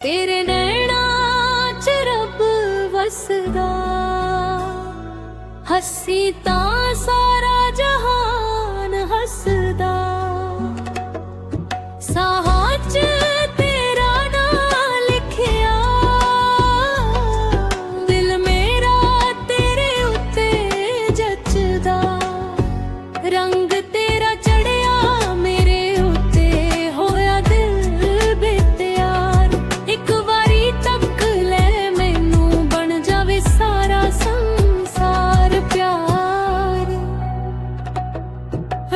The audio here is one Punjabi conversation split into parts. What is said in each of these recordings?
ਤੇਰੇ ਨੈਣਾ ਚ ਰੱਬ ਵਸਦਾ। ਹੱਸੀ ਤਾਂ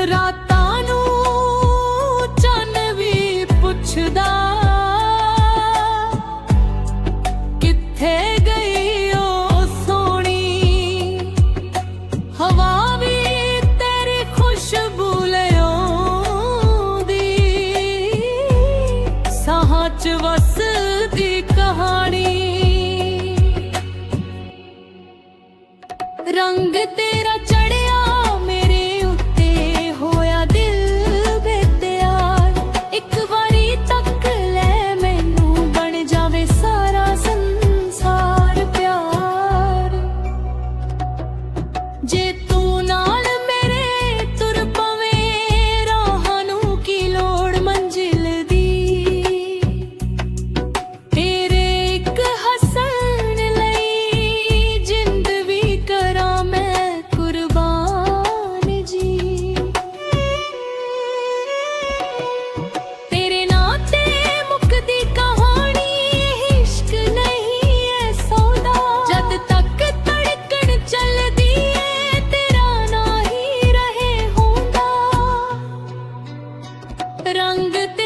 ਰਾਤਾਂ ਨੂੰ ਚੰਨ ਵੀ ਪੁੱਛਦਾ, ਕਿੱਥੇ ਗਈ ਓ ਸੋਹਣੀ? ਹਵਾ ਵੀ ਤੇਰੀ ਖੁਸ਼ਬੂ ਲਿਆਉਂਦੀ, ਸਾਹਾਂ 'ਚ ਵਸਦੀ ਕਹਾਣੀ। ਰੰਗ ਤੇਰਾ sangat